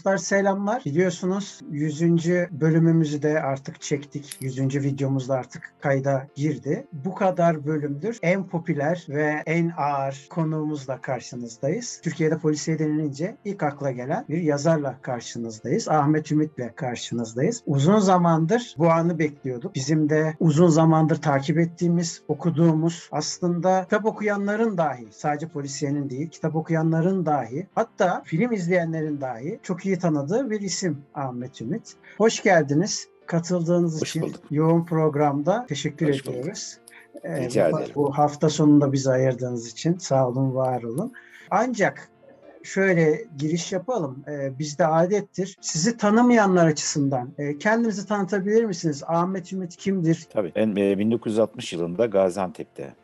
Dostlar selamlar. Biliyorsunuz 100. bölümümüzü de artık çektik. 100. videomuz da artık kayda girdi. Bu kadar bölümdür en popüler ve en ağır konuğumuzla karşınızdayız. Türkiye'de polisiye denilince ilk akla gelen bir yazarla karşınızdayız. Ahmet Ümit'le karşınızdayız. Uzun zamandır bu anı bekliyorduk. Bizim de uzun zamandır takip ettiğimiz, okuduğumuz aslında kitap okuyanların dahi, sadece polisiyenin değil, kitap okuyanların dahi, hatta film izleyenlerin dahi çok iyi tanıdığı bir isim Ahmet Ümit. Hoş geldiniz. Katıldığınız Hoş için bulduk. yoğun programda teşekkür Hoş bulduk. ediyoruz. Ee, Rica bu, ederim. bu hafta sonunda bizi ayırdığınız için sağ olun, var olun. Ancak şöyle giriş yapalım. Ee, bizde adettir. Sizi tanımayanlar açısından e, kendinizi tanıtabilir misiniz? Ahmet Ümit kimdir? Tabii. Ben e, 1960 yılında Gaziantep'te e,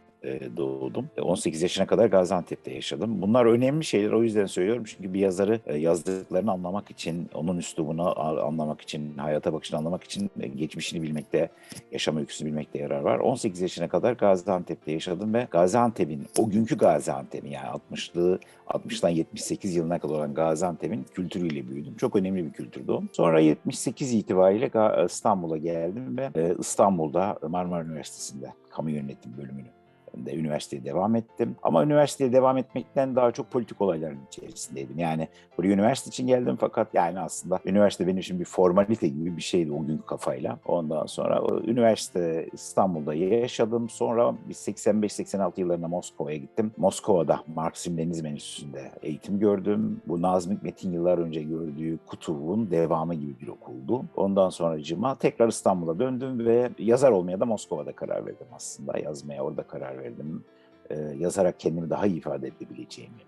doğdum. E, 18 yaşına kadar Gaziantep'te yaşadım. Bunlar önemli şeyler o yüzden söylüyorum. Çünkü bir yazarı e, yazdıklarını anlamak için, onun üslubunu anlamak için, hayata bakışını anlamak için e, geçmişini bilmekte, yaşam öyküsünü bilmekte yarar var. 18 yaşına kadar Gaziantep'te yaşadım ve Gaziantep'in, o günkü Gaziantep'in yani 60'lı 60'tan 78 yılına kadar olan Gaziantep'in kültürüyle büyüdüm. Çok önemli bir kültürdü o. Sonra 78 itibariyle İstanbul'a geldim ve e, İstanbul'da Marmara Üniversitesi'nde kamu yönetim bölümünü de üniversiteye devam ettim. Ama üniversiteye devam etmekten daha çok politik olayların içerisindeydim. Yani buraya üniversite için geldim fakat yani aslında üniversite benim için bir formalite gibi bir şeydi o günkü kafayla. Ondan sonra üniversite İstanbul'da yaşadım. Sonra bir 85-86 yıllarında Moskova'ya gittim. Moskova'da Marksizm Leninizm Enstitüsü'nde eğitim gördüm. Bu Nazım Hikmet'in yıllar önce gördüğü Kutub'un devamı gibi bir okuldu. Ondan sonra tekrar İstanbul'a döndüm ve yazar olmaya da Moskova'da karar verdim aslında. Yazmaya orada karar verdim. Ee, yazarak kendimi daha iyi ifade edebileceğimi.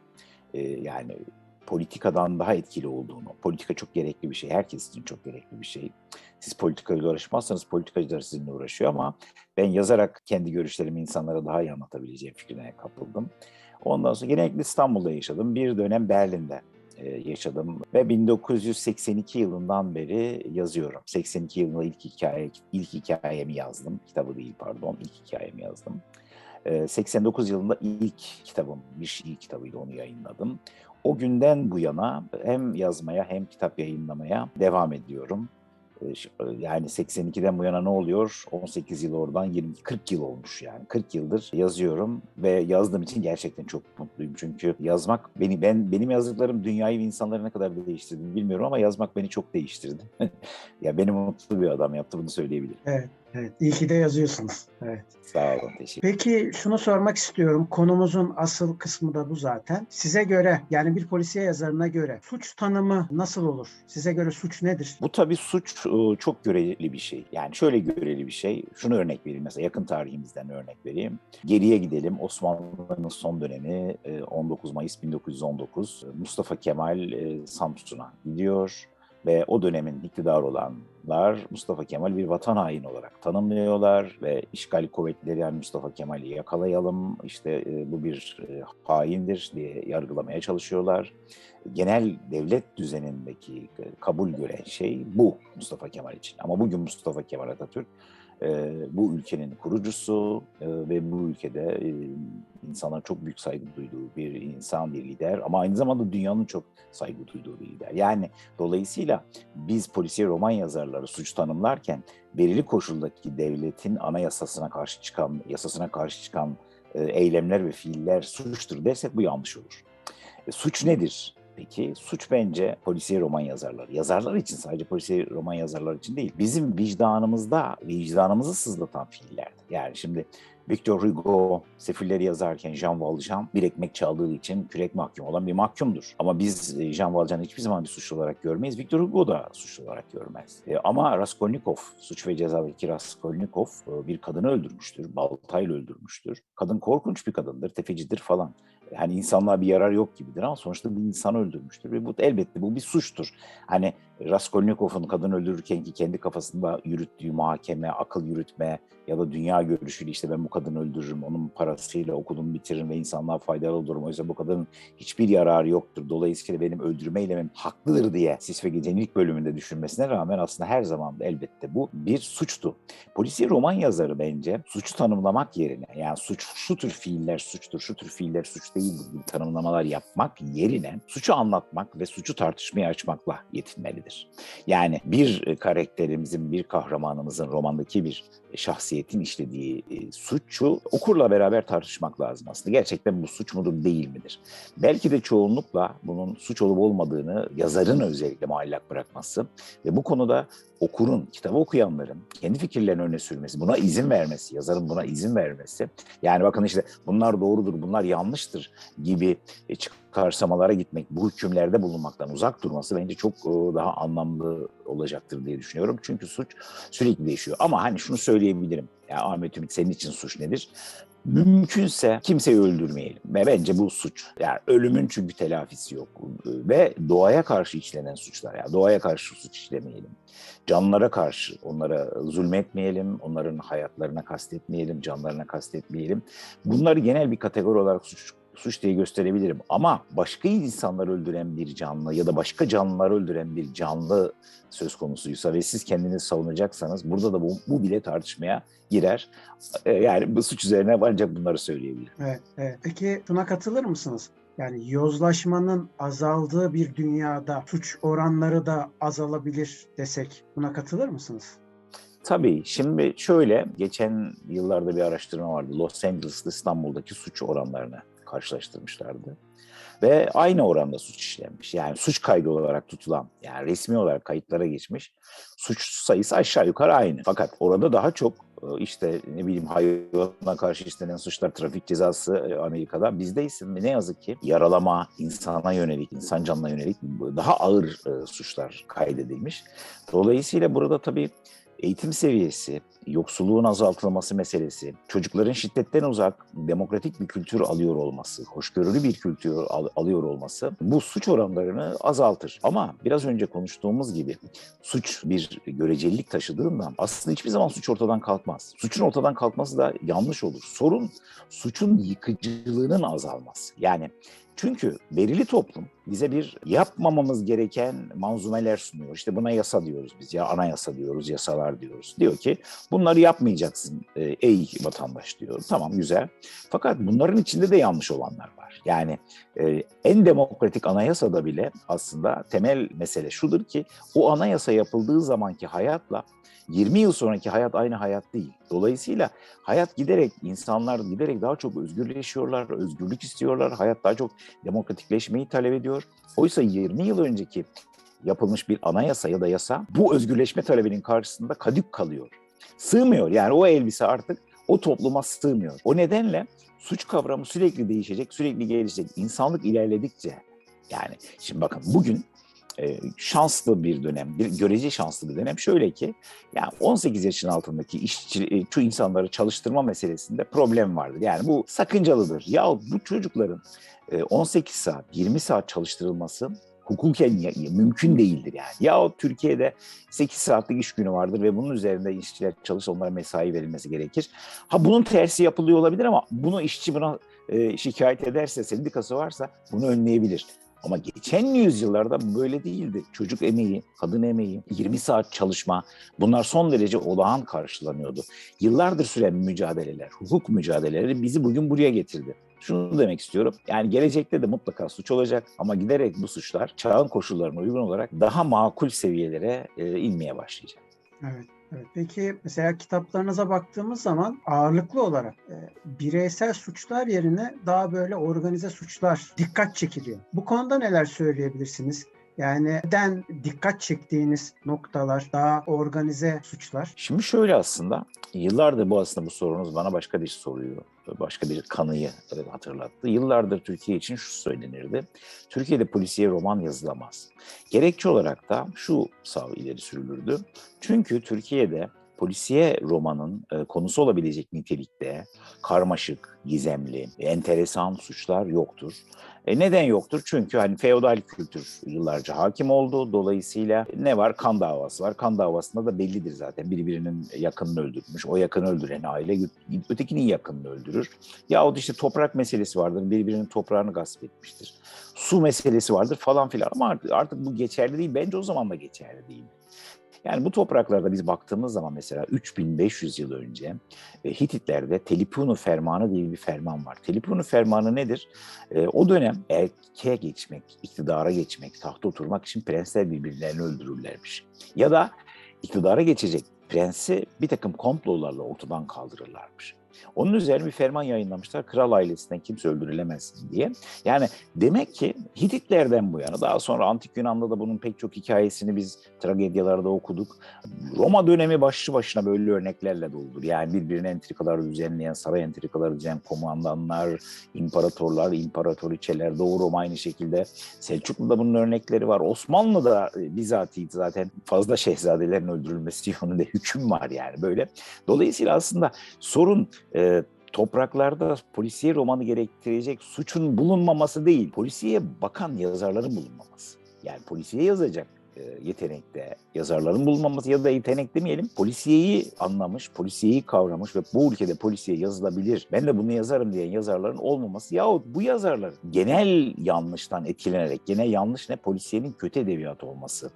Ee, yani politikadan daha etkili olduğunu. Politika çok gerekli bir şey. Herkes için çok gerekli bir şey. Siz politikayla uğraşmazsanız politikacılar sizinle uğraşıyor ama ben yazarak kendi görüşlerimi insanlara daha iyi anlatabileceğim fikrine kapıldım. Ondan sonra genellikle İstanbul'da yaşadım. Bir dönem Berlin'de e, yaşadım ve 1982 yılından beri yazıyorum. 82 yılında ilk hikaye ilk hikayemi yazdım. Kitabı değil pardon, ilk hikayemi yazdım. E, 89 yılında ilk kitabım, bir şiir kitabıyla onu yayınladım. O günden bu yana hem yazmaya hem kitap yayınlamaya devam ediyorum. E, ş- Yani 82'den bu yana ne oluyor? 18 yıl oradan 20 40 yıl olmuş yani. 40 yıldır yazıyorum ve yazdığım için gerçekten çok mutluyum. Çünkü yazmak beni ben benim yazdıklarım dünyayı ve insanları ne kadar değiştirdi bilmiyorum ama yazmak beni çok değiştirdi. ya beni mutlu bir adam yaptı bunu söyleyebilirim. Evet, evet. İyi ki de yazıyorsunuz. Evet. Sağ olun. Teşekkür Peki şunu sormak istiyorum. Konumuzun asıl kısmı da bu zaten. Size göre yani bir polisiye yazarına göre suç tanımı nasıl olur? Size göre suç nedir? Bu tabii suç e, çok göreli bir şey. Yani şöyle göreli bir şey. Şunu örnek vereyim mesela yakın tarihimizden örnek vereyim. Geriye gidelim. Osmanlı'nın son dönemi e, 19 Mayıs 1919. Mustafa Kemal e, Samsun'a gidiyor ve o dönemin iktidar olanlar Mustafa Kemal bir vatan haini olarak tanımlıyorlar ve işgal kuvvetleri yani Mustafa Kemal'i yakalayalım işte e, bu bir e, haindir diye yargılamaya çalışıyorlar genel devlet düzenindeki e, kabul gören şey bu Mustafa Kemal için. Ama bugün Mustafa Kemal Atatürk e, bu ülkenin kurucusu e, ve bu ülkede e, insanların çok büyük saygı duyduğu bir insan, bir lider ama aynı zamanda dünyanın çok saygı duyduğu bir lider. Yani dolayısıyla biz polisiye roman yazarları suç tanımlarken belirli koşuldaki devletin anayasasına karşı çıkan, yasasına karşı çıkan e, eylemler ve fiiller suçtur dersek bu yanlış olur. E, suç nedir? Peki suç bence polisiye roman yazarları. Yazarlar için sadece polisiye roman yazarlar için değil. Bizim vicdanımızda, vicdanımızı sızlatan fiillerdir. Yani şimdi Victor Hugo Sefilleri yazarken Jean Valjean bir ekmek çaldığı için kürek mahkum olan bir mahkumdur. Ama biz e, Jean Valjean'ı hiçbir zaman bir suçlu olarak görmeyiz. Victor Hugo da suçlu olarak görmez. E, ama Raskolnikov, Suç ve Ceza'daki Raskolnikov e, bir kadını öldürmüştür. Baltayla öldürmüştür. Kadın korkunç bir kadındır, tefecidir falan. Hani insanlığa bir yarar yok gibidir ama sonuçta bir insan öldürmüştür ve bu elbette bu bir suçtur. Hani Raskolnikov'un kadın öldürürken ki kendi kafasında yürüttüğü muhakeme, akıl yürütme ya da dünya görüşüyle işte ben bu kadını öldürürüm, onun parasıyla okulumu bitiririm ve insanlığa faydalı olurum. O yüzden bu kadının hiçbir yararı yoktur. Dolayısıyla benim öldürme eylemim haklıdır diye Sis ve Gece'nin ilk bölümünde düşünmesine rağmen aslında her zaman da elbette bu bir suçtu. Polisiye roman yazarı bence suçu tanımlamak yerine yani suç şu tür fiiller suçtur, şu tür fiiller suç değildir gibi tanımlamalar yapmak yerine suçu anlatmak ve suçu tartışmaya açmakla yetinmelidir. Yani bir karakterimizin, bir kahramanımızın romandaki bir şahsiyetin işlediği e, suçu okurla beraber tartışmak lazım aslında. Gerçekten bu suç mudur, değil midir? Belki de çoğunlukla bunun suç olup olmadığını yazarın özellikle muallak bırakması ve bu konuda okurun, kitabı okuyanların kendi fikirlerini öne sürmesi, buna izin vermesi, yazarın buna izin vermesi. Yani bakın işte bunlar doğrudur, bunlar yanlıştır gibi e, çıkarsamalara gitmek, bu hükümlerde bulunmaktan uzak durması bence çok e, daha anlamlı olacaktır diye düşünüyorum. Çünkü suç sürekli değişiyor. Ama hani şunu söyleyebilirim. Ya Ahmet Ümit senin için suç nedir? Mümkünse kimseyi öldürmeyelim. Ve bence bu suç. Yani ölümün çünkü telafisi yok. Ve doğaya karşı işlenen suçlar. Yani doğaya karşı suç işlemeyelim. Canlara karşı onlara zulmetmeyelim. Onların hayatlarına kastetmeyelim. Canlarına kastetmeyelim. Bunları genel bir kategori olarak suç suç diye gösterebilirim. Ama başka insanlar öldüren bir canlı ya da başka canlıları öldüren bir canlı söz konusuysa ve siz kendinizi savunacaksanız burada da bu, bu bile tartışmaya girer. Ee, Yani bu suç üzerine ancak bunları söyleyebilirim. Evet, evet. Peki şuna katılır mısınız? Yani yozlaşmanın azaldığı bir dünyada suç oranları da azalabilir desek buna katılır mısınız? Tabii. Şimdi şöyle, geçen yıllarda bir araştırma vardı. Los Angeles'ta İstanbul'daki suç oranlarını karşılaştırmışlardı. Ve aynı oranda suç işlenmiş. Yani suç kaydı olarak tutulan, yani resmi olarak kayıtlara geçmiş suç sayısı aşağı yukarı aynı. Fakat orada daha çok e, işte ne bileyim hayvana karşı işlenen suçlar, trafik cezası e, Amerika'da. Bizde ise ne yazık ki yaralama, insana yönelik, insan canına yönelik daha ağır e, suçlar kaydedilmiş. Dolayısıyla burada tabii eğitim seviyesi, yoksulluğun azaltılması meselesi, çocukların şiddetten uzak, demokratik bir kültür alıyor olması, hoşgörülü bir kültür al- alıyor olması bu suç oranlarını azaltır. Ama biraz önce konuştuğumuz gibi suç bir görecelilik taşıdığından aslında hiçbir zaman suç ortadan kalkmaz. Suçun ortadan kalkması da yanlış olur. Sorun suçun yıkıcılığının azalması. Yani çünkü verili toplum bize bir yapmamamız gereken manzumeler sunuyor. İşte buna yasa diyoruz biz ya anayasa diyoruz, yasalar diyoruz. Diyor ki bunları yapmayacaksın e, ey vatandaş diyor. Tamam güzel. Fakat bunların içinde de yanlış olanlar var. Yani e, en demokratik anayasada bile aslında temel mesele şudur ki o anayasa yapıldığı zamanki hayatla 20 yıl sonraki hayat aynı hayat değil. Dolayısıyla hayat giderek, insanlar giderek daha çok özgürleşiyorlar, özgürlük istiyorlar. Hayat daha çok demokratikleşmeyi talep ediyor. Oysa 20 yıl önceki yapılmış bir anayasa ya da yasa bu özgürleşme talebinin karşısında kadük kalıyor. Sığmıyor yani o elbise artık o topluma sığmıyor. O nedenle suç kavramı sürekli değişecek, sürekli gelişecek. İnsanlık ilerledikçe yani şimdi bakın bugün e, şanslı bir dönem, bir görece şanslı bir dönem. Şöyle ki, yani 18 yaşın altındaki işçi, e, şu insanları çalıştırma meselesinde problem vardır. Yani bu sakıncalıdır. Ya bu çocukların e, 18 saat, 20 saat çalıştırılması hukuken ya- ya- mümkün değildir yani. Ya Türkiye'de 8 saatlik iş günü vardır ve bunun üzerinde işçiler çalış onlara mesai verilmesi gerekir. Ha bunun tersi yapılıyor olabilir ama bunu işçi buna e, şikayet ederse, sendikası varsa bunu önleyebilir. Ama geçen yüzyıllarda böyle değildi. Çocuk emeği, kadın emeği, 20 saat çalışma bunlar son derece olağan karşılanıyordu. Yıllardır süren mücadeleler, hukuk mücadeleleri bizi bugün buraya getirdi. Şunu demek istiyorum. Yani gelecekte de mutlaka suç olacak ama giderek bu suçlar çağın koşullarına uygun olarak daha makul seviyelere e, inmeye başlayacak. Evet. Evet. Peki mesela kitaplarınıza baktığımız zaman ağırlıklı olarak e, bireysel suçlar yerine daha böyle organize suçlar dikkat çekiliyor. Bu konuda neler söyleyebilirsiniz? Yani neden dikkat çektiğiniz noktalar daha organize suçlar? Şimdi şöyle aslında yıllardır bu aslında bu sorunuz bana başka bir soruyu, başka bir kanıyı hatırlattı. Yıllardır Türkiye için şu söylenirdi. Türkiye'de polisiye roman yazılamaz. Gerekçe olarak da şu sav ileri sürülürdü. Çünkü Türkiye'de polisiye romanın e, konusu olabilecek nitelikte karmaşık, gizemli, enteresan suçlar yoktur. E, neden yoktur? Çünkü hani feodal kültür yıllarca hakim oldu. Dolayısıyla ne var? Kan davası var. Kan davasında da bellidir zaten. Birbirinin yakınını öldürmüş. O yakını öldüren aile ötekinin yakınını öldürür. Yahut işte toprak meselesi vardır. Birbirinin toprağını gasp etmiştir. Su meselesi vardır falan filan. Ama artık, bu geçerli değil. Bence o zaman da geçerli değil. Yani bu topraklarda biz baktığımız zaman mesela 3500 yıl önce e, Hititlerde Telipunu Fermanı diye bir ferman var. Telipunu Fermanı nedir? E, o dönem erkeğe geçmek, iktidara geçmek, tahta oturmak için prensler birbirlerini öldürürlermiş. Ya da iktidara geçecek prensi bir takım komplolarla ortadan kaldırırlarmış. Onun üzerine bir ferman yayınlamışlar. Kral ailesinden kimse öldürülemezsin diye. Yani demek ki Hititlerden bu yana daha sonra Antik Yunan'da da bunun pek çok hikayesini biz tragedyalarda okuduk. Roma dönemi başlı başına böyle örneklerle doludur. Yani birbirine entrikalar düzenleyen, saray entrikaları düzenleyen komandanlar, imparatorlar, imparatoriçeler, Doğu Roma aynı şekilde. Selçuklu'da bunun örnekleri var. Osmanlı'da e, bizatihi zaten fazla şehzadelerin öldürülmesi yönünde hüküm var yani böyle. Dolayısıyla aslında sorun e, topraklarda polisiye romanı gerektirecek suçun bulunmaması değil, polisiye bakan yazarların bulunmaması. Yani polisiye yazacak yetenekte yazarların bulunmaması ya da yetenek demeyelim. Polisiyeyi anlamış, polisiyeyi kavramış ve bu ülkede polisiye yazılabilir. Ben de bunu yazarım diyen yazarların olmaması yahut bu yazarların genel yanlıştan etkilenerek, genel yanlış ne? Polisiyenin kötü edebiyat olması,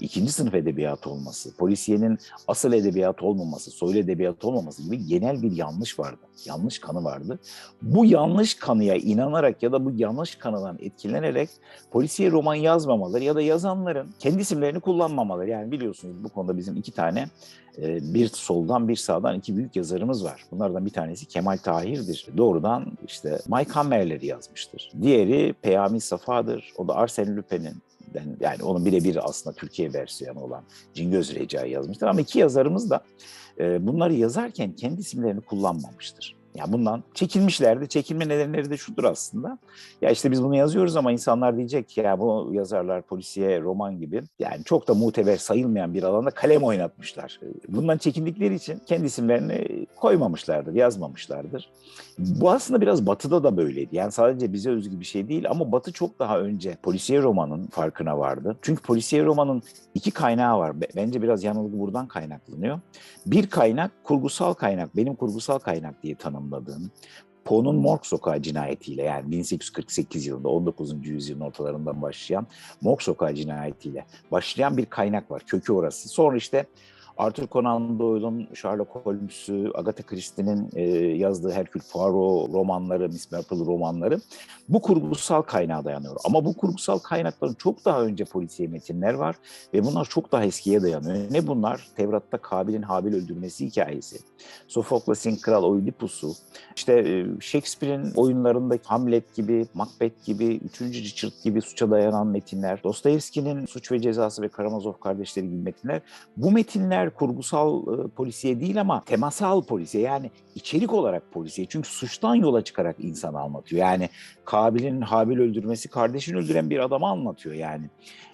ikinci sınıf edebiyat olması, polisiyenin asıl edebiyat olmaması, soylu edebiyat olmaması gibi genel bir yanlış vardı. Yanlış kanı vardı. Bu yanlış kanıya inanarak ya da bu yanlış kanıdan etkilenerek polisiye roman yazmamaları ya da yazanların kendi isimlerini kullanmamaları. Yani biliyorsunuz bu konuda bizim iki tane e, bir soldan bir sağdan iki büyük yazarımız var. Bunlardan bir tanesi Kemal Tahir'dir. Doğrudan işte Mike Hammer'leri yazmıştır. Diğeri Peyami Safa'dır. O da Arsene Lupin'in yani onun birebir aslında Türkiye versiyonu olan Cingöz Recai yazmıştır. Ama iki yazarımız da e, bunları yazarken kendi isimlerini kullanmamıştır. Ya bundan çekinmişlerdi. Çekinme nedenleri de şudur aslında. Ya işte biz bunu yazıyoruz ama insanlar diyecek ki ya bu yazarlar polisiye roman gibi yani çok da muteber sayılmayan bir alanda kalem oynatmışlar. Bundan çekindikleri için kendi isimlerini koymamışlardır, yazmamışlardır. Bu aslında biraz Batı'da da böyleydi. Yani sadece bize özgü bir şey değil ama Batı çok daha önce polisiye romanın farkına vardı. Çünkü polisiye romanın iki kaynağı var. Bence biraz yanılgı buradan kaynaklanıyor. Bir kaynak kurgusal kaynak, benim kurgusal kaynak diye tanımladığım. Poe'nun Morg Sokağı cinayetiyle yani 1848 yılında 19. yüzyılın ortalarından başlayan Morg Sokağı cinayetiyle başlayan bir kaynak var. Kökü orası. Sonra işte Arthur Conan Doyle'un Sherlock Holmes'ü, Agatha Christie'nin e, yazdığı Hercule Poirot romanları, Miss Marple romanları bu kurgusal kaynağa dayanıyor. Ama bu kurgusal kaynakların çok daha önce polisiye metinler var ve bunlar çok daha eskiye dayanıyor. Ne bunlar? Tevrat'ta Kabil'in Habil öldürmesi hikayesi. Sofokles'in Kral Oidipus'u, işte e, Shakespeare'in oyunlarındaki Hamlet gibi, Macbeth gibi, Üçüncü Richard gibi suça dayanan metinler, Dostoyevski'nin Suç ve Cezası ve Karamazov kardeşleri gibi metinler. Bu metinler kurgusal e, polisiye değil ama temasal polisiye yani içerik olarak polisiye. Çünkü suçtan yola çıkarak insanı anlatıyor. Yani Kabil'in Habil öldürmesi kardeşini öldüren bir adamı anlatıyor yani.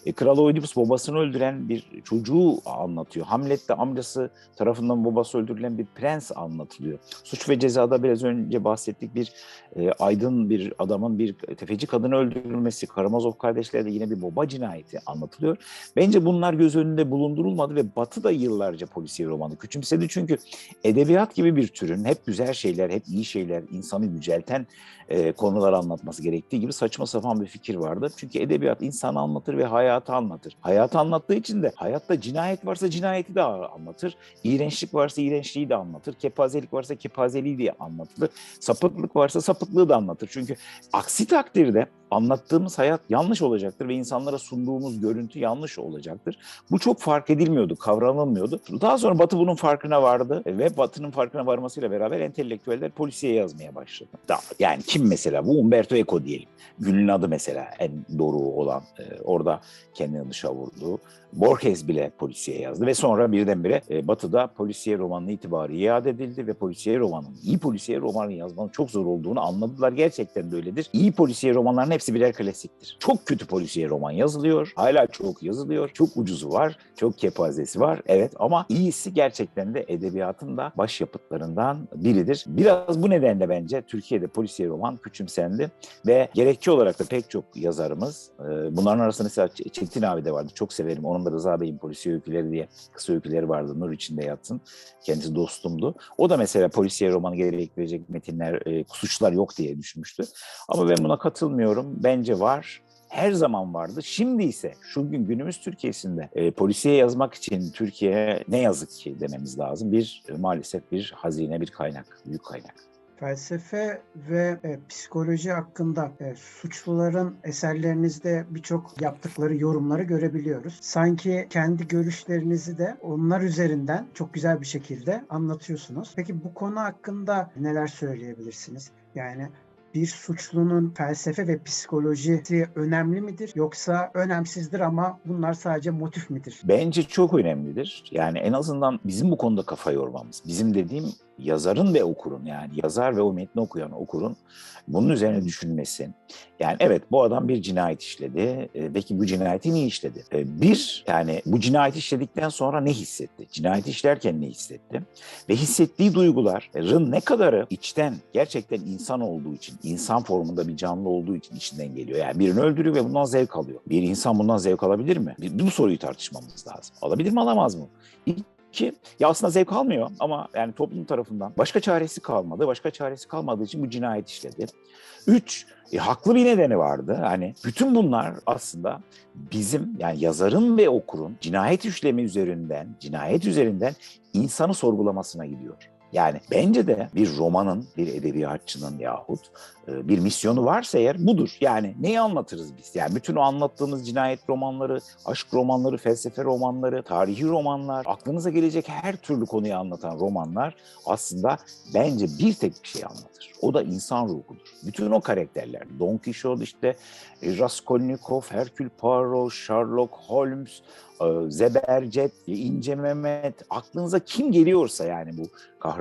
E, Kral Oedipus babasını öldüren bir çocuğu anlatıyor. Hamlet'te amcası tarafından babası öldürülen bir prens anlatılıyor. Suç ve Ceza'da biraz önce bahsettik bir e, aydın bir adamın bir tefeci kadını öldürülmesi, Karamazov kardeşlerde yine bir baba cinayeti anlatılıyor. Bence bunlar göz önünde bulundurulmadı ve Batı da yıllarca polisiye romanı küçümsedi. Çünkü edebiyat gibi bir türün hep güzel şeyler, hep iyi şeyler, insanı yücelten e, konular anlatması gerektiği gibi saçma sapan bir fikir vardı. Çünkü edebiyat insanı anlatır ve hayatı anlatır. Hayatı anlattığı için de hayatta cinayet varsa cinayeti de anlatır. İğrençlik varsa iğrençliği de anlatır. Kepazelik varsa kepazeliği de anlatılır. Sapıklık varsa sapıklığı da anlatır. Çünkü aksi takdirde anlattığımız hayat yanlış olacaktır ve insanlara sunduğumuz görüntü yanlış olacaktır. Bu çok fark edilmiyordu, kavranılmıyordu. Daha sonra Batı bunun farkına vardı ve Batı'nın farkına varmasıyla beraber entelektüeller polisiye yazmaya başladı. Yani kim mesela? Bu Umberto Eco diyelim. Gül'ün adı mesela en doğru olan e, orada kendini dışa vurdu. Borges bile polisiye yazdı ve sonra birdenbire e, Batı'da polisiye romanın itibarı iade edildi ve polisiye romanın, iyi polisiye romanı yazmanın çok zor olduğunu anladılar. Gerçekten de öyledir. İyi polisiye romanların hepsi birer klasiktir. Çok kötü polisiye roman yazılıyor. Hala çok yazılıyor. Çok ucuzu var. Çok kepazesi var. Evet ama iyisi gerçekten de edebiyatın da başyapıtlarından biridir. Biraz bu nedenle bence Türkiye'de polisiye roman küçümsendi ve gerekçe olarak da pek çok yazarımız e, bunların arasında mesela Çetin abi de vardı. Çok severim. Onun da Rıza Bey'in polisiye öyküleri diye kısa öyküleri vardı. Nur içinde yatsın. Kendisi dostumdu. O da mesela polisiye romanı gerektirecek metinler, e, suçlar yok diye düşünmüştü. Ama ben buna katılmıyorum. Bence var. Her zaman vardı. Şimdi ise şu gün günümüz Türkiye'sinde e, polisiye yazmak için Türkiye'ye ne yazık ki dememiz lazım. Bir e, maalesef bir hazine, bir kaynak, büyük kaynak. Felsefe ve e, psikoloji hakkında e, suçluların eserlerinizde birçok yaptıkları yorumları görebiliyoruz. Sanki kendi görüşlerinizi de onlar üzerinden çok güzel bir şekilde anlatıyorsunuz. Peki bu konu hakkında neler söyleyebilirsiniz? Yani bir suçlunun felsefe ve psikolojisi önemli midir yoksa önemsizdir ama bunlar sadece motif midir? Bence çok önemlidir. Yani en azından bizim bu konuda kafa yormamız. Bizim dediğim yazarın ve okurun yani yazar ve o metni okuyan okurun bunun üzerine düşünmesi. Yani evet bu adam bir cinayet işledi. E, Peki bu cinayeti niye işledi? E, Bir yani bu cinayeti işledikten sonra ne hissetti? Cinayeti işlerken ne hissetti? Ve hissettiği duyguların ne kadarı içten gerçekten insan olduğu için, insan formunda bir canlı olduğu için içinden geliyor. Yani birini öldürüyor ve bundan zevk alıyor. Bir insan bundan zevk alabilir mi? Bu soruyu tartışmamız lazım. Alabilir mi alamaz mı? İki, ya aslında zevk almıyor ama yani toplum tarafından başka çaresi kalmadı. Başka çaresi kalmadığı için bu cinayet işledi. Üç, e, haklı bir nedeni vardı. Hani bütün bunlar aslında bizim yani yazarın ve okurun cinayet işlemi üzerinden, cinayet üzerinden insanı sorgulamasına gidiyor. Yani bence de bir romanın, bir edebiyatçının yahut e, bir misyonu varsa eğer budur. Yani neyi anlatırız biz? Yani bütün o anlattığımız cinayet romanları, aşk romanları, felsefe romanları, tarihi romanlar, aklınıza gelecek her türlü konuyu anlatan romanlar aslında bence bir tek bir şey anlatır. O da insan ruhudur. Bütün o karakterler, Don Quixote işte, e, Raskolnikov, Herkül Poirot, Sherlock Holmes, e, Zebercet, İnce Mehmet, aklınıza kim geliyorsa yani bu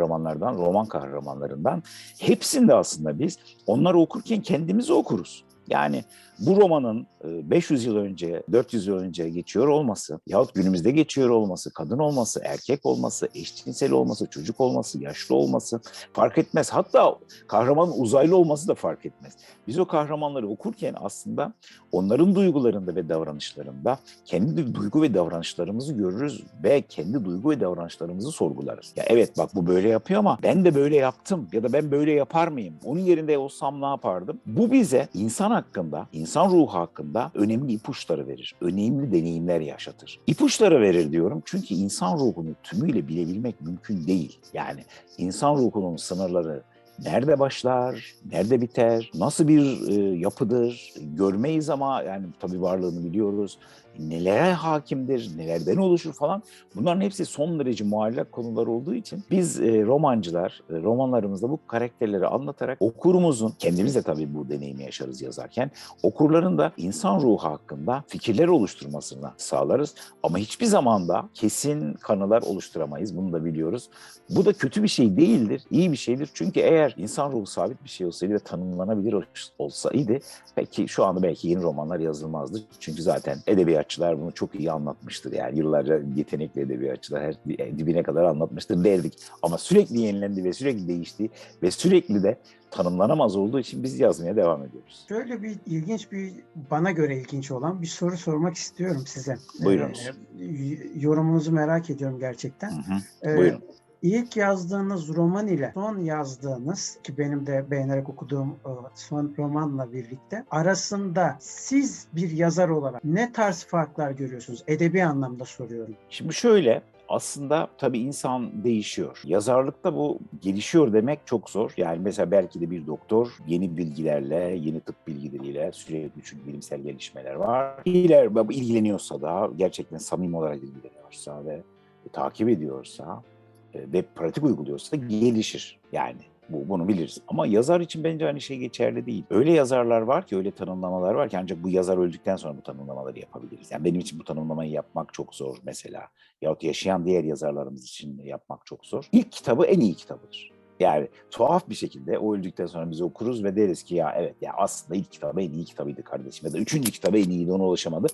kahramanlardan, roman kahramanlarından hepsinde aslında biz onları okurken kendimizi okuruz. Yani bu romanın e, 500 yıl önce, 400 yıl önce geçiyor olması yahut günümüzde geçiyor olması, kadın olması, erkek olması, eşcinsel olması, çocuk olması, yaşlı olması fark etmez. Hatta kahramanın uzaylı olması da fark etmez. Biz o kahramanları okurken aslında onların duygularında ve davranışlarında kendi duygu ve davranışlarımızı görürüz ve kendi duygu ve davranışlarımızı sorgularız. Ya evet bak bu böyle yapıyor ama ben de böyle yaptım ya da ben böyle yapar mıyım? Onun yerinde olsam ne yapardım? Bu bize insan hakkında, insan ruhu hakkında önemli ipuçları verir. Önemli deneyimler yaşatır. İpuçları verir diyorum çünkü insan ruhunu tümüyle bilebilmek mümkün değil. Yani insan ruhunun sınırları nerede başlar, nerede biter, nasıl bir e, yapıdır görmeyiz ama yani tabii varlığını biliyoruz. Nelere hakimdir, nelerden oluşur falan. Bunların hepsi son derece muallak konular olduğu için biz e, romancılar e, romanlarımızda bu karakterleri anlatarak okurumuzun, kendimiz de tabii bu deneyimi yaşarız yazarken, okurların da insan ruhu hakkında fikirler oluşturmasını sağlarız. Ama hiçbir zaman da kesin kanılar oluşturamayız. Bunu da biliyoruz. Bu da kötü bir şey değildir, iyi bir şeydir. Çünkü eğer insan ruhu sabit bir şey olsaydı ve tanımlanabilir olsaydı peki şu anda belki yeni romanlar yazılmazdı. Çünkü zaten edebiyatçılar bunu çok iyi anlatmıştır. Yani yıllarca yetenekli edebiyatçılar her dibine kadar anlatmıştır derdik. Ama sürekli yenilendi ve sürekli değişti ve sürekli de tanımlanamaz olduğu için biz yazmaya devam ediyoruz. Şöyle bir ilginç bir bana göre ilginç olan bir soru sormak istiyorum size. Buyurunuz. Ee, yorumunuzu merak ediyorum gerçekten. Hı hı. Ee, Buyurun. İlk yazdığınız roman ile son yazdığınız ki benim de beğenerek okuduğum e, son romanla birlikte arasında siz bir yazar olarak ne tarz farklar görüyorsunuz? Edebi anlamda soruyorum. Şimdi şöyle aslında tabii insan değişiyor. Yazarlıkta bu gelişiyor demek çok zor. Yani mesela belki de bir doktor yeni bilgilerle, yeni tıp bilgileriyle sürekli çünkü bilimsel gelişmeler var. İler, ilgileniyorsa da gerçekten samimi olarak ilgileniyorsa ve takip ediyorsa e, ve pratik uyguluyorsa gelişir. Yani bu, bunu biliriz. Ama yazar için bence aynı şey geçerli değil. Öyle yazarlar var ki, öyle tanımlamalar var ki ancak bu yazar öldükten sonra bu tanımlamaları yapabiliriz. Yani benim için bu tanımlamayı yapmak çok zor mesela. Yahut yaşayan diğer yazarlarımız için yapmak çok zor. İlk kitabı en iyi kitabıdır. Yani tuhaf bir şekilde o öldükten sonra biz okuruz ve deriz ki ya evet ya aslında ilk kitabı en iyi kitabıydı kardeşim ya da üçüncü kitabı en iyiydi ona ulaşamadı.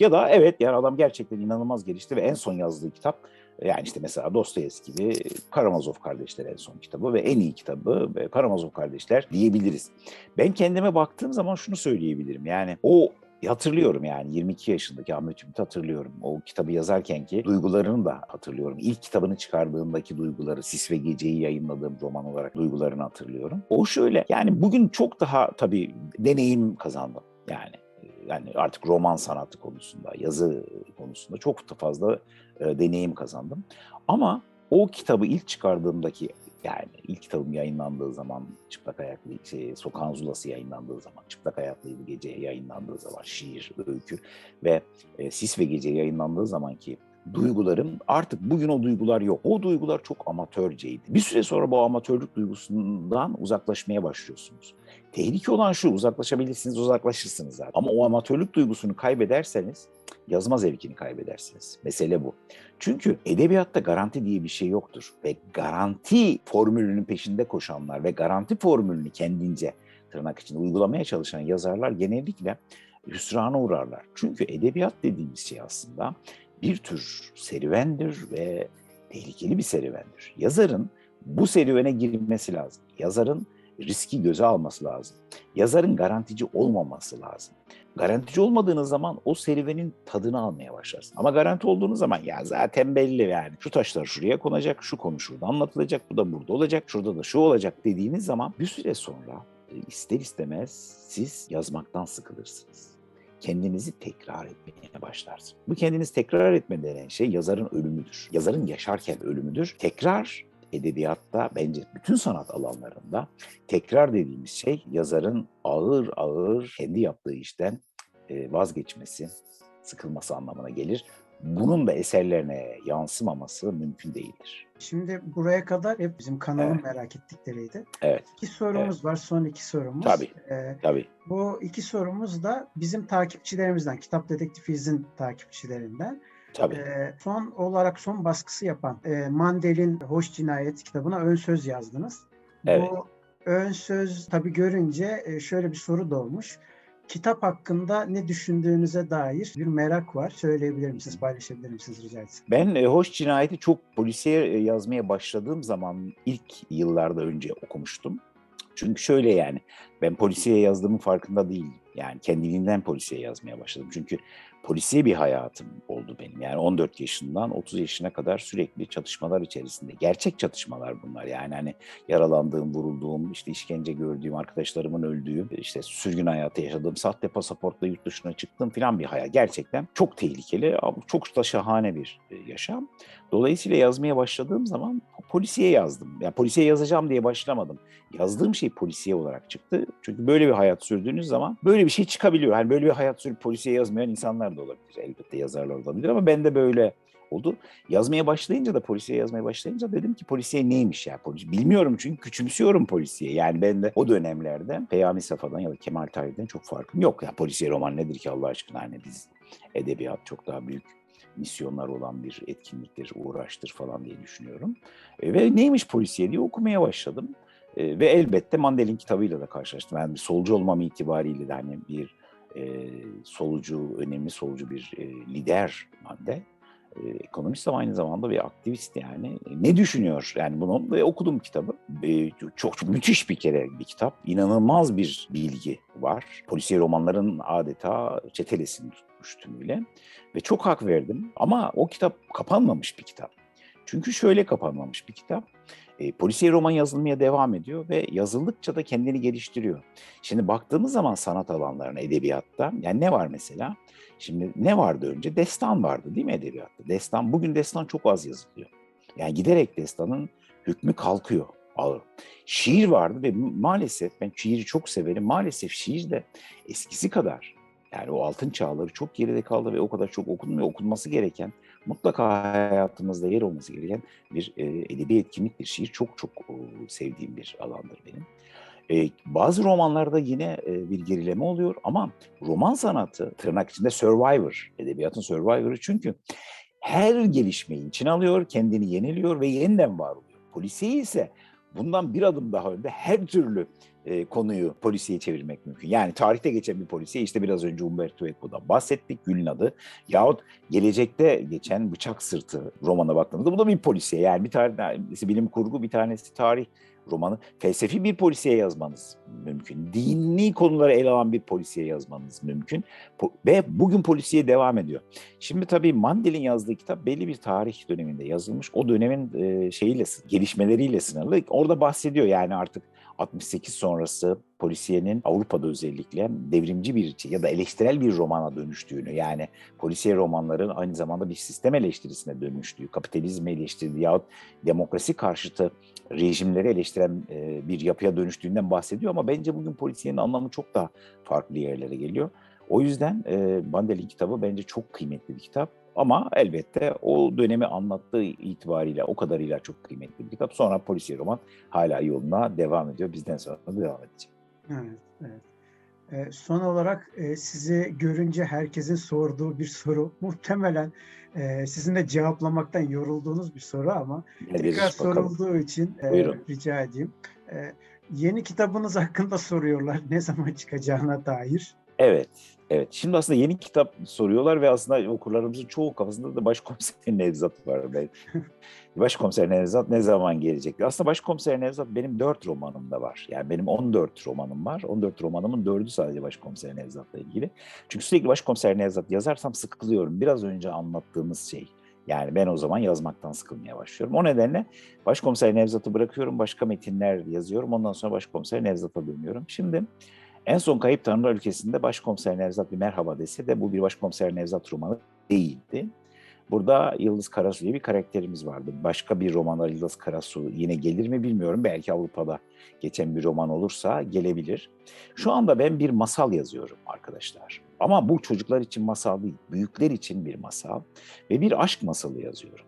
Ya da evet yani adam gerçekten inanılmaz gelişti ve en son yazdığı kitap yani işte mesela Dostoyevski gibi Karamazov Kardeşler en son kitabı ve en iyi kitabı Karamazov Kardeşler diyebiliriz. Ben kendime baktığım zaman şunu söyleyebilirim yani o hatırlıyorum yani 22 yaşındaki Ahmet Ümit'i hatırlıyorum. O kitabı yazarken ki duygularını da hatırlıyorum. İlk kitabını çıkardığındaki duyguları, Sis ve Gece'yi yayınladığım roman olarak duygularını hatırlıyorum. O şöyle yani bugün çok daha tabii deneyim kazandım yani. Yani artık roman sanatı konusunda, yazı konusunda çok da fazla e, deneyim kazandım. Ama o kitabı ilk çıkardığımdaki yani ilk kitabım yayınlandığı zaman Çıplak Ayaklı, şey, Sokağın Zulası yayınlandığı zaman, Çıplak Ayaklıydı Gece yayınlandığı zaman, şiir, öykü ve e, Sis ve Gece yayınlandığı zaman ki duygularım artık bugün o duygular yok. O duygular çok amatörceydi. Bir süre sonra bu amatörlük duygusundan uzaklaşmaya başlıyorsunuz. Tehlike olan şu uzaklaşabilirsiniz, uzaklaşırsınız zaten. Ama o amatörlük duygusunu kaybederseniz yazma zevkini kaybedersiniz. Mesele bu. Çünkü edebiyatta garanti diye bir şey yoktur. Ve garanti formülünün peşinde koşanlar ve garanti formülünü kendince tırnak içinde uygulamaya çalışan yazarlar genellikle hüsrana uğrarlar. Çünkü edebiyat dediğimiz şey aslında bir tür serüvendir ve tehlikeli bir serüvendir. Yazarın bu serüvene girmesi lazım. Yazarın riski göze alması lazım. Yazarın garantici olmaması lazım. Garantici olmadığınız zaman o serüvenin tadını almaya başlarsın. Ama garanti olduğunuz zaman ya zaten belli yani. Şu taşlar şuraya konacak, şu konu şurada anlatılacak, bu da burada olacak, şurada da şu olacak dediğiniz zaman bir süre sonra e, ister istemez siz yazmaktan sıkılırsınız. Kendinizi tekrar etmeye başlarsınız. Bu kendiniz tekrar etme denen şey yazarın ölümüdür. Yazarın yaşarken ölümüdür. Tekrar edebiyatta bence bütün sanat alanlarında tekrar dediğimiz şey yazarın ağır ağır kendi yaptığı işten e, vazgeçmesi, sıkılması anlamına gelir. Bunun da eserlerine yansımaması mümkün değildir. Şimdi buraya kadar hep bizim kanalın Evet. merak ettikleriydi. Evet, İki sorumuz var, son iki sorumuz. Tabii. Ee, tabii. bu iki sorumuz da bizim takipçilerimizden, Kitap Dedektifiz'in takipçilerinden. Tabii. Ee, son olarak son baskısı yapan e, Mandel'in Hoş Cinayet kitabına ön söz yazdınız. Evet. Bu ön söz tabii görünce e, şöyle bir soru doğmuş. Kitap hakkında ne düşündüğünüze dair bir merak var. Söyleyebilir misiniz, paylaşabilir misiniz rica etsem? Ben e, Hoş Cinayeti çok polisiye e, yazmaya başladığım zaman ilk yıllarda önce okumuştum. Çünkü şöyle yani ben polisiye yazdığımın farkında değildim. Yani kendiliğinden polisiye yazmaya başladım. Çünkü polisiye bir hayatım oldu benim. Yani 14 yaşından 30 yaşına kadar sürekli çatışmalar içerisinde. Gerçek çatışmalar bunlar. Yani hani yaralandığım, vurulduğum, işte işkence gördüğüm, arkadaşlarımın öldüğü, işte sürgün hayatı yaşadığım, sahte pasaportla yurt dışına çıktığım falan bir hayat. Gerçekten çok tehlikeli çok da şahane bir e, yaşam. Dolayısıyla yazmaya başladığım zaman polisiye yazdım. Yani polisiye yazacağım diye başlamadım. Yazdığım şey polisiye olarak çıktı. Çünkü böyle bir hayat sürdüğünüz zaman böyle bir şey çıkabiliyor. Hani böyle bir hayat sürüp polisiye yazmayan insanlar da olabilir. Elbette yazarlar olabilir ama ben de böyle oldu. Yazmaya başlayınca da polisiye yazmaya başlayınca dedim ki polisiye neymiş ya? Polis, bilmiyorum çünkü küçümsüyorum polisiye. Yani ben de o dönemlerde Peyami Safa'dan ya da Kemal Tahir'den çok farkım yok. Ya polisiye roman nedir ki Allah aşkına? Hani biz edebiyat çok daha büyük misyonlar olan bir etkinliktir, uğraştır falan diye düşünüyorum. E, ve neymiş polisiye diye okumaya başladım. E, ve elbette Mandel'in kitabıyla da karşılaştım. Yani solcu olmam itibariyle de hani bir e, solucu, önemli solucu bir e, lider Mandel. E, ekonomist ama aynı zamanda bir aktivist yani. E, ne düşünüyor yani bunu ve okudum kitabı. E, çok, çok müthiş bir kere bir kitap. İnanılmaz bir bilgi var. Polisiye romanların adeta çetelesini tutmuş tümüyle. Ve çok hak verdim. Ama o kitap kapanmamış bir kitap. Çünkü şöyle kapanmamış bir kitap. E, polisiye roman yazılmaya devam ediyor ve yazıldıkça da kendini geliştiriyor. Şimdi baktığımız zaman sanat alanlarına, edebiyatta yani ne var mesela? Şimdi ne vardı önce? Destan vardı değil mi edebiyatta? Destan, bugün destan çok az yazılıyor. Yani giderek destanın hükmü kalkıyor ağır. Şiir vardı ve maalesef ben şiiri çok severim. Maalesef şiir de eskisi kadar yani o altın çağları çok geride kaldı ve o kadar çok okunmuyor. Okunması gereken, mutlaka hayatımızda yer olması gereken bir e, edebi etkinliktir. Şiir çok çok e, sevdiğim bir alandır benim. E, bazı romanlarda yine e, bir gerileme oluyor ama roman sanatı tırnak içinde survivor, edebiyatın survivor'ı çünkü her gelişmeyi içine alıyor, kendini yeniliyor ve yeniden var oluyor. Polisiye ise bundan bir adım daha önde her türlü e, konuyu polisiye çevirmek mümkün. Yani tarihte geçen bir polisiye işte biraz önce Umberto Eco'dan bahsettik Gül'ün adı. Yahut gelecekte geçen Bıçak Sırtı romana baktığımızda bu da bir polisiye. Yani bir tanesi bilim kurgu bir tanesi tarih romanı. Felsefi bir polisiye yazmanız mümkün. Dini konuları ele alan bir polisiye yazmanız mümkün. Po- Ve bugün polisiye devam ediyor. Şimdi tabii Mandel'in yazdığı kitap belli bir tarih döneminde yazılmış. O dönemin e, şeyiyle, gelişmeleriyle sınırlı. Orada bahsediyor yani artık 68 sonrası polisiyenin Avrupa'da özellikle devrimci bir ya da eleştirel bir romana dönüştüğünü yani polisiye romanların aynı zamanda bir sistem eleştirisine dönüştüğü, kapitalizmi eleştirdiği yahut demokrasi karşıtı rejimleri eleştiren e, bir yapıya dönüştüğünden bahsediyor ama bence bugün polisiyenin anlamı çok daha farklı yerlere geliyor. O yüzden e, Bandel'in kitabı bence çok kıymetli bir kitap. Ama elbette o dönemi anlattığı itibariyle o kadarıyla çok kıymetli bir kitap. Sonra polisiye roman hala yoluna devam ediyor. Bizden sonra da devam edecek. Evet, evet. Ee, son olarak e, sizi görünce herkesin sorduğu bir soru. Muhtemelen e, sizin de cevaplamaktan yorulduğunuz bir soru ama Nedir tekrar bakalım. sorulduğu için e, Buyurun. rica edeyim. E, yeni kitabınız hakkında soruyorlar ne zaman çıkacağına dair. Evet, evet. Şimdi aslında yeni kitap soruyorlar ve aslında okurlarımızın çoğu kafasında da Başkomiser Nevzat var. Başkomiser Nevzat ne zaman gelecek? Aslında Başkomiser Nevzat benim dört romanımda var. Yani benim 14 romanım var. 14 romanımın dördü sadece Başkomiser Nevzat'la ilgili. Çünkü sürekli Başkomiser Nevzat yazarsam sıkılıyorum. Biraz önce anlattığımız şey. Yani ben o zaman yazmaktan sıkılmaya başlıyorum. O nedenle Başkomiser Nevzat'ı bırakıyorum, başka metinler yazıyorum. Ondan sonra Başkomiser Nevzat'a dönüyorum. Şimdi en son Kayıp Tanrılar Ülkesi'nde Başkomiser Nevzat bir merhaba dese de bu bir Başkomiser Nevzat romanı değildi. Burada Yıldız Karasu diye bir karakterimiz vardı. Başka bir romanda Yıldız Karasu yine gelir mi bilmiyorum. Belki Avrupa'da geçen bir roman olursa gelebilir. Şu anda ben bir masal yazıyorum arkadaşlar. Ama bu çocuklar için masal değil, büyükler için bir masal ve bir aşk masalı yazıyorum.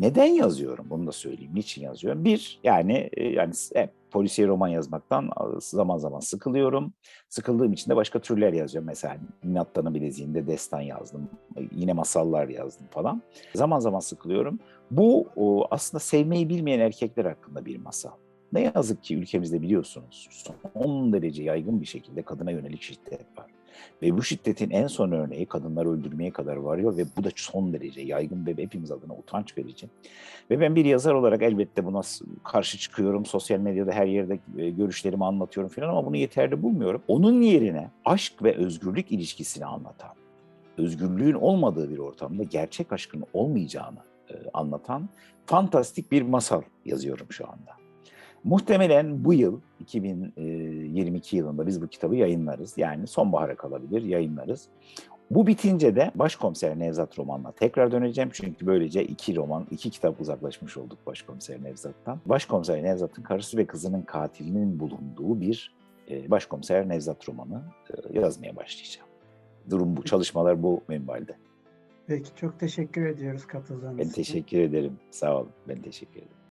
Neden yazıyorum? Bunu da söyleyeyim. Niçin yazıyorum? Bir, yani e, yani hep polisiye roman yazmaktan e, zaman zaman sıkılıyorum. Sıkıldığım için de başka türler yazıyorum. Mesela Nihattan'ın bileziğinde destan yazdım. Yine masallar yazdım falan. Zaman zaman sıkılıyorum. Bu aslında sevmeyi bilmeyen erkekler hakkında bir masal. Ne yazık ki ülkemizde biliyorsunuz son derece yaygın bir şekilde kadına yönelik şiddet var. Ve bu şiddetin en son örneği kadınları öldürmeye kadar varıyor ve bu da son derece yaygın ve hepimiz adına utanç verici. Ve ben bir yazar olarak elbette buna karşı çıkıyorum. Sosyal medyada her yerde e, görüşlerimi anlatıyorum falan ama bunu yeterli bulmuyorum. Onun yerine aşk ve özgürlük ilişkisini anlatan, özgürlüğün olmadığı bir ortamda gerçek aşkın olmayacağını e, anlatan fantastik bir masal yazıyorum şu anda. Muhtemelen bu yıl 2022 yılında biz bu kitabı yayınlarız. Yani sonbahara kalabilir yayınlarız. Bu bitince de Başkomiser Nevzat romanına tekrar döneceğim. Çünkü böylece iki roman, iki kitap uzaklaşmış olduk Başkomiser Nevzat'tan. Başkomiser Nevzat'ın karısı ve kızının katilinin bulunduğu bir e, Başkomiser Nevzat romanı e, yazmaya başlayacağım. Durum bu, çalışmalar bu minvalde. Peki çok teşekkür ediyoruz katıldığınız Ben için. teşekkür ederim. Sağ olun. Ben teşekkür ederim.